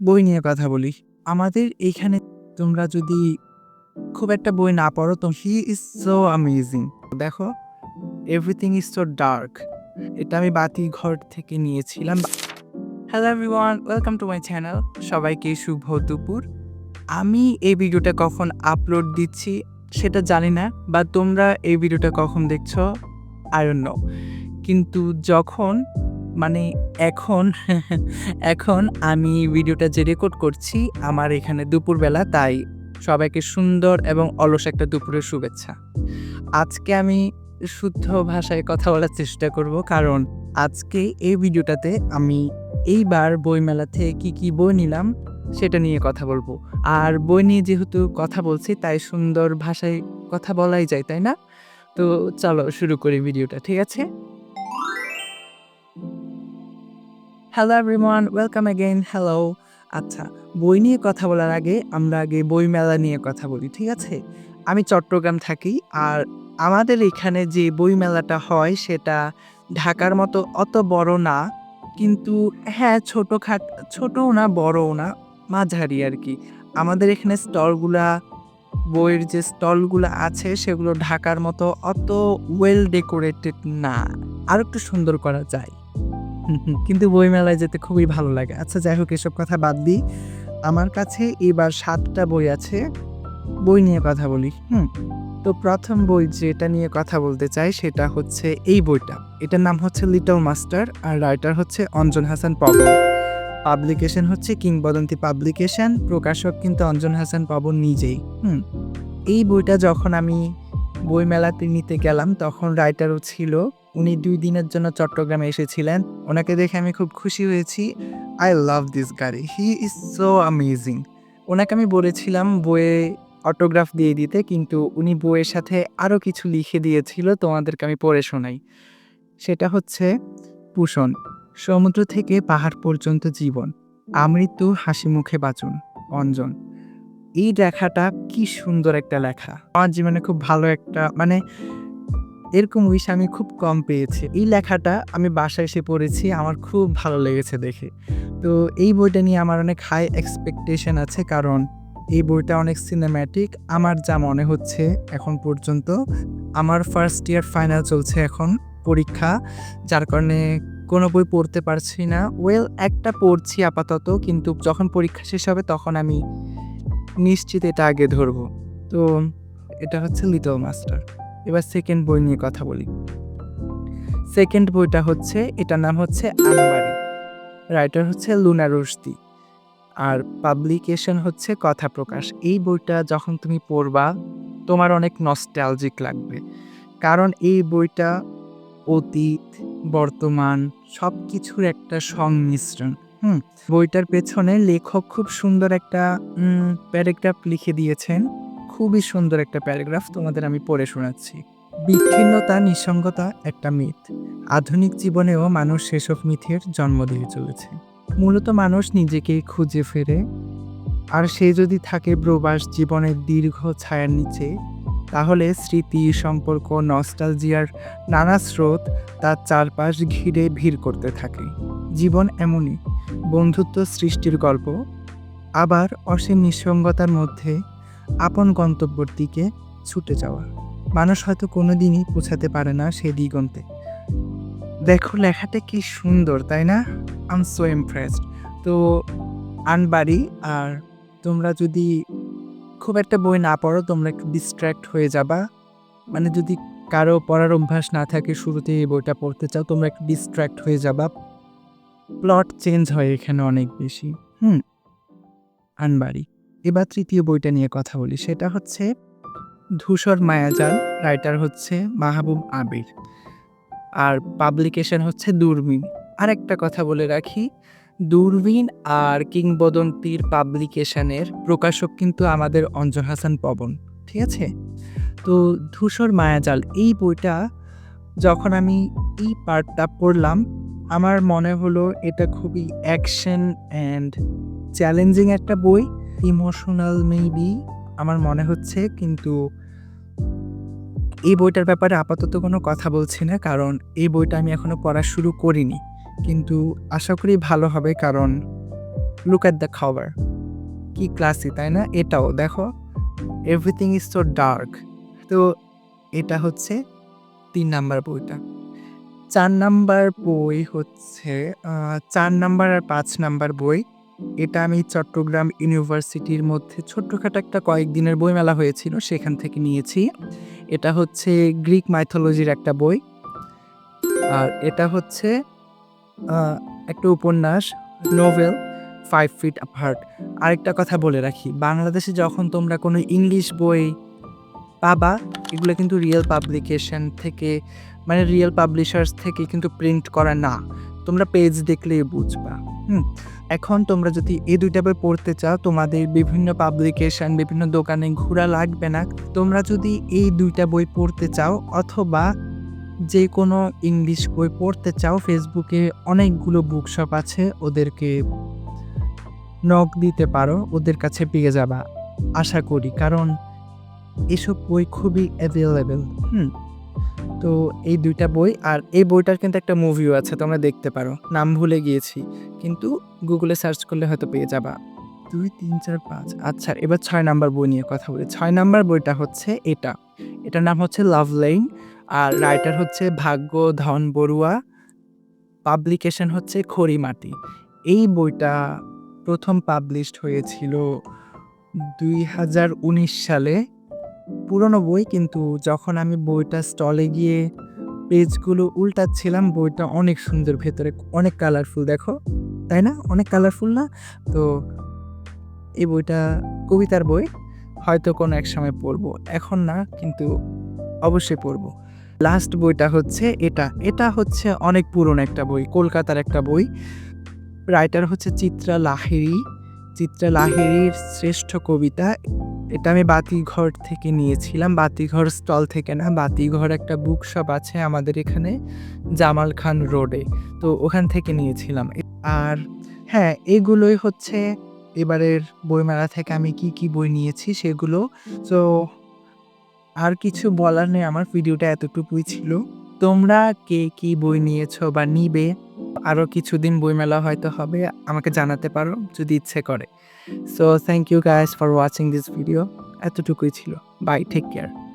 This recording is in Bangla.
বই নিয়ে কথা বলি। আমাদের এইখানে তোমরা যদি খুব একটা বই না পড়ো, তো হি ইজ সো অ্যামেজিং। দেখো, এভরিথিং ইজ সো ডার্ক। এটা আমি বাতি ঘর থেকে নিয়েছিলাম। Hello everyone welcome to my channel সবাইকে শুভ দুপুর। আমি এই ভিডিওটা কখন আপলোড দিচ্ছি সেটা জানি না, বা তোমরা এই ভিডিওটা কখন দেখছ? আই নো কিন্তু যখন মানে এখন এখন আমি ভিডিওটা যে রেকর্ড করছি, আমার এখানে দুপুরবেলা, তাই সবাইকে সুন্দর এবং অলস একটা দুপুরের শুভেচ্ছা। আজকে আমি শুদ্ধ ভাষায় কথা বলার চেষ্টা করব, কারণ আজকে এই ভিডিওটাতে আমি এইবার বইমেলা থেকে কি কি বই নিলাম, সেটা নিয়ে কথা বলব। আর বই নিয়ে যেহেতু কথা বলছি, তাই সুন্দর ভাষায় কথা বলাই যায়, তাই না? তো চলো শুরু করি ভিডিওটা, ঠিক আছে? Hello everyone welcome again hello আচ্ছা বই নিয়ে কথা বলার আগে আমরা আগে বই মেলা নিয়ে কথা বলি, ঠিক আছে? আমি চট্টগ্রাম থাকি আর আমাদের এখানে যে বই মেলাটা হয় সেটা ঢাকার মতো অত বড় না, কিন্তু হ্যাঁ ছোটোখাট, ছোটও না, বড়ও না, মাঝারি আর কি। আমাদের এখানে স্টলগুলা, বইয়ের যে স্টলগুলো আছে সেগুলো ঢাকার মতো অত ওয়েল ডেকোরেটেড না। আর একটু সুন্দর করা যায়। কিন্তু বইমেলায় যেতে খুবই ভালো লাগে। আচ্ছা যাই হোক, এসব কথা বাদ দিই। আমার কাছে এবার সাতটা বই আছে। বই নিয়ে কথা বলি, হুম? তো প্রথম বই যেটা নিয়ে কথা বলতে চাই সেটা হচ্ছে এই বইটা। এটার নাম হচ্ছে লিটল মাস্টার আর রাইটার হচ্ছে অঞ্জন হাসান পবন। পাবলিকেশন হচ্ছে কিংবদন্তি পাবলিকেশন, প্রকাশক কিন্তু অঞ্জন হাসান পবন নিজেই, হুম? এই বইটা যখন আমি বইমেলাতে নিতে গেলাম তখন রাইটারও ছিল উনি দুই দিনের জন্য চট্টগ্রামে এসেছিলেন। ওনাকে দেখে আমি খুব খুশি হয়েছি। আই লাভ দিস গাড়ি হি ইজ সো অ্যামেজিং ওনাকে আমি বলেছিলাম বইয়ে অটোগ্রাফ দিয়ে দিতে, কিন্তু উনি বইয়ের সাথে আরও কিছু লিখে দিয়েছিল, তোমাদেরকে আমি পড়ে শোনাই। সেটা হচ্ছে, পুষণ, সমুদ্র থেকে পাহাড় পর্যন্ত জীবন। আমৃত্যু হাসি মুখে বাঁচুন, অঞ্জন। এই লেখাটা কি সুন্দর একটা লেখা। আমার জীবনে খুব ভালো একটা মানে এরকম উইশ আমি খুব কম পেয়েছি। এই লেখাটা আমি বাসায় এসে পড়েছি, আমার খুব ভালো লেগেছে দেখে। তো এই বইটা নিয়ে আমার অনেক হাই এক্সপেকটেশন আছে, কারণ এই বইটা অনেক সিনেম্যাটিক আমার যা মনে হচ্ছে এখন পর্যন্ত, আমার ফার্স্ট ইয়ার ফাইনাল চলছে এখন পরীক্ষা, যার কারণে কোনো বই পড়তে পারছি না। ওয়েল একটা পড়ছি আপাতত, কিন্তু যখন পরীক্ষা শেষ হবে তখন আমি নিশ্চিত এটা আগে ধরবো। তো এটা হচ্ছে লিটল মাস্টার এবার সেকেন্ড বই নিয়ে কথা বলি। সেকেন্ড বইটা হচ্ছে, এটার নাম হচ্ছে আনবাড়ি রাইটার হচ্ছে লুনা রুশদি। আর পাবলিকেশন হচ্ছে কথা প্রকাশ। এই বইটা যখন তুমি পড়বা, তোমার অনেক নস্টালজিক লাগবে। কারণ এই বইটা অতীত, বর্তমান সব কিছুর একটা সংমিশ্রণ। হুম? বইটার পেছনে লেখক খুব সুন্দর একটা প্যারাগ্রাফ লিখে দিয়েছেন। খুবই সুন্দর একটা প্যারাগ্রাফ তোমাদের আমি পড়ে শোনাচ্ছি। বিচ্ছিন্নতা, নিঃসঙ্গতা একটা মিথ। আধুনিক জীবনেও মানুষ সেসব মিথের জন্ম দিয়ে চলেছে। মূলত মানুষ নিজেকে খুঁজে ফেরে। আর সে যদি থাকে প্রবাস জীবনের দীর্ঘ ছায়ার নিচে, তাহলে স্মৃতি, সম্পর্ক, নস্টালজিয়ার নানা স্রোত তার চারপাশ ঘিরে ভিড় করতে থাকে। জীবন এমনই, বন্ধুত্ব সৃষ্টির গল্প, আবার অসীম নিঃসঙ্গতার মধ্যে আপন গন্তব্যর দিকে ছুটে যাওয়া। মানুষ হয়তো কোনোদিনই পৌঁছাতে পারে না সেই দিগন্তে। দেখো লেখাটা কি সুন্দর, তাই না? আম সো ইমপ্রেসড তো আনবাড়ি আর তোমরা যদি খুব একটা বই না পড়ো, তোমরা একটু ডিস্ট্র্যাক্ট হয়ে যাবা। মানে যদি কারও পড়ার অভ্যাস না থাকে, শুরুতে এই বইটা পড়তে চাও, তোমরা একটু ডিস্ট্র্যাক্ট হয়ে যাবা। প্লট চেঞ্জ হয় এখানে অনেক বেশি। হুম আনবাড়ি এবার তৃতীয় বইটা নিয়ে কথা বলি। সেটা হচ্ছে ধূসর মায়াজাল, রাইটার হচ্ছে মাহবুব আবির। আর পাবলিকেশন হচ্ছে দূরবীন। আর একটা কথা বলে রাখি, দূরবীন আর কিংবদন্তির পাবলিকেশনের প্রকাশক কিন্তু আমাদের অঞ্জন হাসান পবন, ঠিক আছে? তো ধূসর মায়াজাল, এই বইটা যখন আমি এই পার্টটা পড়লাম, আমার মনে হলো এটা খুবই অ্যাকশন অ্যান্ড চ্যালেঞ্জিং একটা বই। ইমোশনাল মেবি আমার মনে হচ্ছে, কিন্তু এই বইটার ব্যাপারে আপাতত কোনো কথা বলছি না, কারণ এই বইটা আমি এখনও পড়া শুরু করিনি। কিন্তু আশা করি ভালো হবে, কারণ লুক অ্যাট দ্য খাবার কি ক্লাসি তাই না? এটাও, দেখো এভরিথিং ইজ সো ডার্ক তো এটা হচ্ছে তিন নাম্বার বইটা। চার নাম্বার বই হচ্ছে চার নাম্বার আর পাঁচ নাম্বার বই। এটা আমি চট্টগ্রাম ইউনিভার্সিটির মধ্যে ছোট্টখাটো একটা কয়েকদিনের বইমেলা হয়েছিল, সেখান থেকে নিয়েছি। এটা হচ্ছে গ্রিক মাইথোলজির একটা বই। আর এটা হচ্ছে একটা উপন্যাস, নোভেল, ফাইভ ফিট আপার্ট। আরেকটা কথা বলে রাখি, বাংলাদেশে যখন তোমরা কোনো ইংলিশ বই পাবা, এগুলো কিন্তু রিয়েল পাবলিকেশন থেকে মানে রিয়েল পাবলিশার্স থেকে কিন্তু প্রিন্ট করা না। তোমরা পেজ দেখলেই বুঝবা। হুম, এখন তোমরা যদি এই দুইটা বই পড়তে চাও, তোমাদের বিভিন্ন পাবলিকেশন বিভিন্ন দোকানে ঘোরা লাগবে না। তোমরা যদি এই দুইটা বই পড়তে চাও অথবা যে কোনো ইংলিশ বই পড়তে চাও ফেসবুকে অনেকগুলো বুকশপ আছে, ওদেরকে নক দিতে পারো, ওদের কাছে পেয়ে যাবা। আশা করি, কারণ এসব বই খুবই অ্যাভেলেবেল হুম। তো এই দুইটা বই আর এই বইটার কিন্তু একটা মুভিও আছে, তোমরা দেখতে পারো। নাম ভুলে গিয়েছি, কিন্তু গুগলে সার্চ করলে হয়তো পেয়ে যাবা। দুই, তিন, চার, পাঁচ আচ্ছা এবার ছয় নাম্বার বই নিয়ে কথা বলি। ছয় নাম্বার বইটা হচ্ছে এটা। এটার নাম হচ্ছে লাভ লাইন আর রাইটার হচ্ছে ভাগ্য ধন বড়ুয়া পাবলিকেশন হচ্ছে খড়িমাটি। এই বইটা প্রথম পাবলিশড হয়েছিল দুই হাজার উনিশ সালে। পুরনো বই, কিন্তু যখন আমি বইটা স্টলে গিয়ে পেজগুলো উল্টাচ্ছিলাম, বইটা অনেক সুন্দর ভেতরে অনেক কালারফুল দেখো? তাই না? অনেক কালারফুল না? তো এই বইটা কবিতার বই, হয়তো কোনো এক সময় পড়ব। এখন না, কিন্তু অবশ্যই পড়ব। লাস্ট বইটা হচ্ছে এটা। এটা হচ্ছে অনেক পুরনো একটা বই, কলকাতার একটা বই। রাইটার হচ্ছে চিত্রা লাহিড়ী। চিত্রা লাহিড়ীর শ্রেষ্ঠ কবিতা। এটা আমি বাতিঘর থেকে নিয়েছিলাম। বাতিঘর স্টল থেকে না, বাতিঘর একটা বুক শপ আছে আমাদের এখানে, জামাল খান রোডে তো ওখান থেকে নিয়েছিলাম। আর হ্যাঁ এগুলোই হচ্ছে এবারের বইমেলা থেকে আমি কি কি বই নিয়েছি সেগুলো। তো আর কিছু বলার নেই, আমার ভিডিওটা এতটুকুই ছিল। তোমরা কে কি বই নিয়েছো বা নিবে? আরও কিছুদিন বইমেলা হয়তো হবে, আমাকে জানাতে পারো যদি ইচ্ছে করে। So thank you guys for watching this video এতটুকুই ছিল। Bye take care